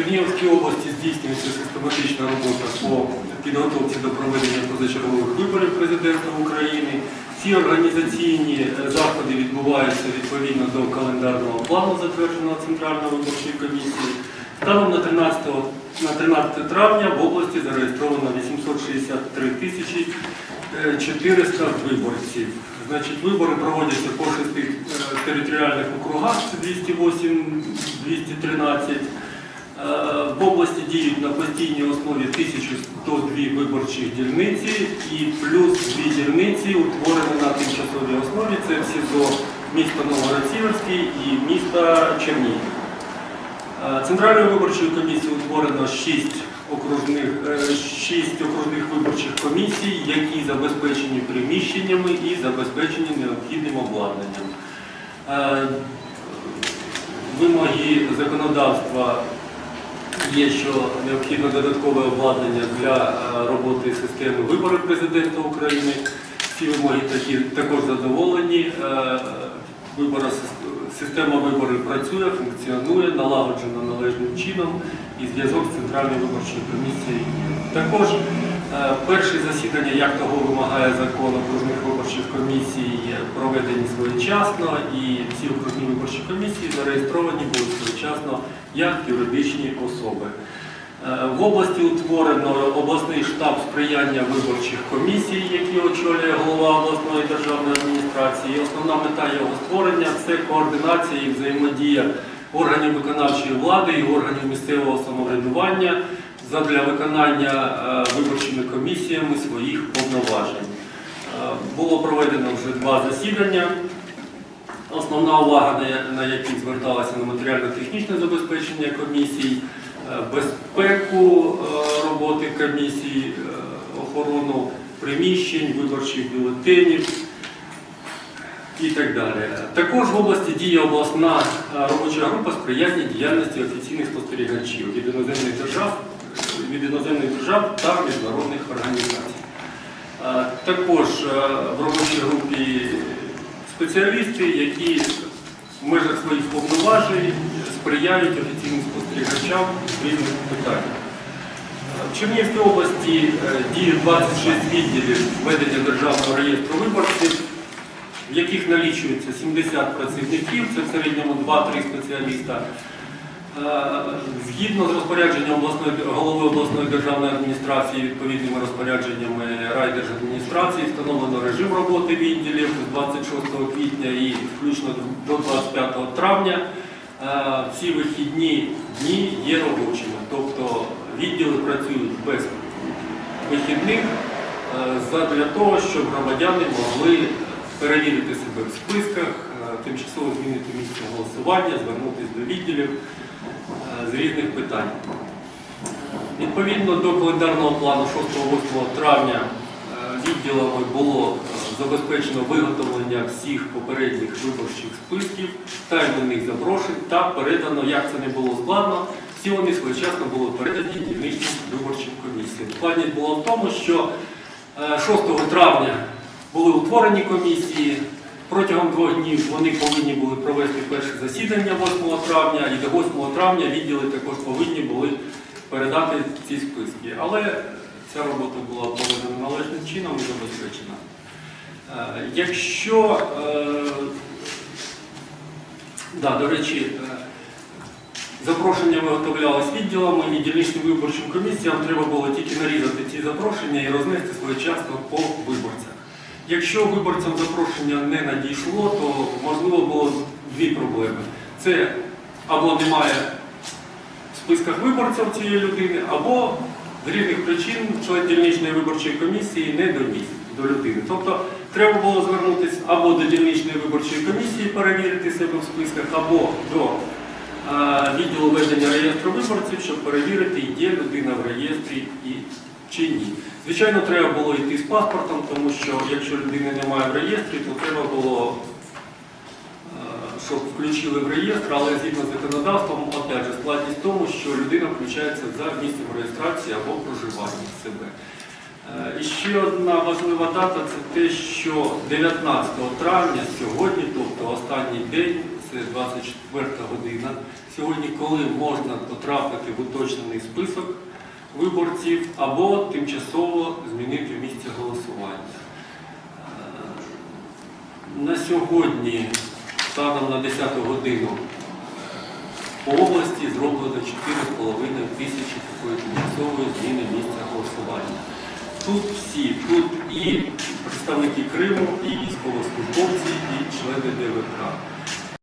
Чернігівській області здійснюється систематична робота по підготовці до проведення позачергових виборів президента України. Ці організаційні е, заходи відбуваються відповідно до календарного плану, затвердженого Центральною виборчою комісією. Станом на 13, на 13 травня в області зареєстровано 863 тисячі е, 400 виборців. Значить, вибори проводяться по шести е, територіальних округах, це 208, 213. Е, В області діють на постійній основі 1102 виборчих дільниці і плюс дві дільниці утворені на тимчасовій основі. Це в СІЗО міста Новгород-Сіверський і міста Чернігів. Е, Центральною виборчою комісією утворено 6 окружних, е, 6 окружних виборчих комісій, які забезпечені приміщеннями і забезпечені необхідним обладнанням. Е, Вимоги законодавства є, що необхідно додаткове обладнання для е, роботи системи виборів президента України. Ці вимоги такі також задоволені. Е, Вибора, система виборів працює, функціонує, налагоджена належним чином і зв'язок з Центральною виборчою комісією. Також е, перші засідання, як того вимагає закон окружних виборчих комісій, проведені своєчасно, і всі окружні виборчі комісії зареєстровані були своєчасно як юридичні особи. Е, В області утворено обласний штаб сприяння виборчих комісій, який очолює голова обласної державної адміністрації. Основна мета його створення це координація і взаємодія органів виконавчої влади і органів місцевого самоврядування задля виконання е, виборчими комісіями своїх повноважень. Е, Було проведено вже два засідання. Основна увага, на я- на які зверталася на матеріально-технічне забезпечення комісій, е, безпеку е, роботи комісій, е, охорону приміщень, виборчих бюлетенів і так далі. Також в області діє обласна робоча група сприяння діяльності офіційних спостерігачів від іноземних держав, від іноземних держав та міжнародних організацій. Також в робочій групі спеціалісти, які в межах своїх повноважень сприяють офіційним спостерігачам в різних питаннях. В Чернігівській області е, діє 26 відділів ведення державного реєстру виборців, в яких налічується 70 працівників, це в середньому 2-3 спеціаліста. Е, Згідно з розпорядженням обласної, голови обласної державної адміністрації, відповідними розпорядженнями райдержадміністрації, встановлено режим роботи відділів з 26 квітня і включно до 25 травня. Е, Всі вихідні дні є робочими, тобто відділи працюють без вихідних е, задля того, щоб громадяни могли перевірити себе в списках, тимчасово змінити місце голосування, звернутися до відділів з різних питань. Відповідно до календарного плану 6-8 травня е, відділами було е, забезпечено виготовлення всіх попередніх виборчих списків та іменних запрошень та передано, як це не було складно, всі вони своєчасно були передані дільничним виборчим комісіям. Складність була в тому, що е, 6 травня були утворені комісії. Протягом двох днів вони повинні були провести перше засідання 8 травня, і до 8 травня відділи також повинні були передати ці списки. Але ця робота була проведена належним чином і забезпечена. Е, Якщо, е, да, до речі, е, запрошення виготовлялись відділами і дільничним виборчим комісіям треба було тільки нарізати ці запрошення і рознести своєчасно по виборцях. Якщо виборцям запрошення не надійшло, то можливо було дві проблеми. Це або немає в списках виборців цієї людини, або з різних причин член дільничної виборчої комісії не доніс до людини. Тобто треба було звернутися або до дільничної виборчої комісії, перевірити себе в списках, або до е, відділу ведення реєстру виборців, щоб перевірити, є людина в реєстрі і чи ні. Звичайно, треба було йти з паспортом, тому що якщо людини немає в реєстрі, то треба було е, щоб включили в реєстр, але згідно з законодавством, опять же, складність в тому, що людина включається за місцем реєстрації або проживання себе. Е, І ще одна важлива дата це те, що 19 травня, сьогодні, тобто останній день це 24 година. Сьогодні, коли можна потрапити в уточнений список виборців або тимчасово змінити місце голосування. Е, На сьогодні, станом на 10 годину, по області зроблено 4,5 тисячі такої тимчасової зміни місця голосування. Тут всі, тут і представники Криму, і військовослужбовці, і члени ДВК.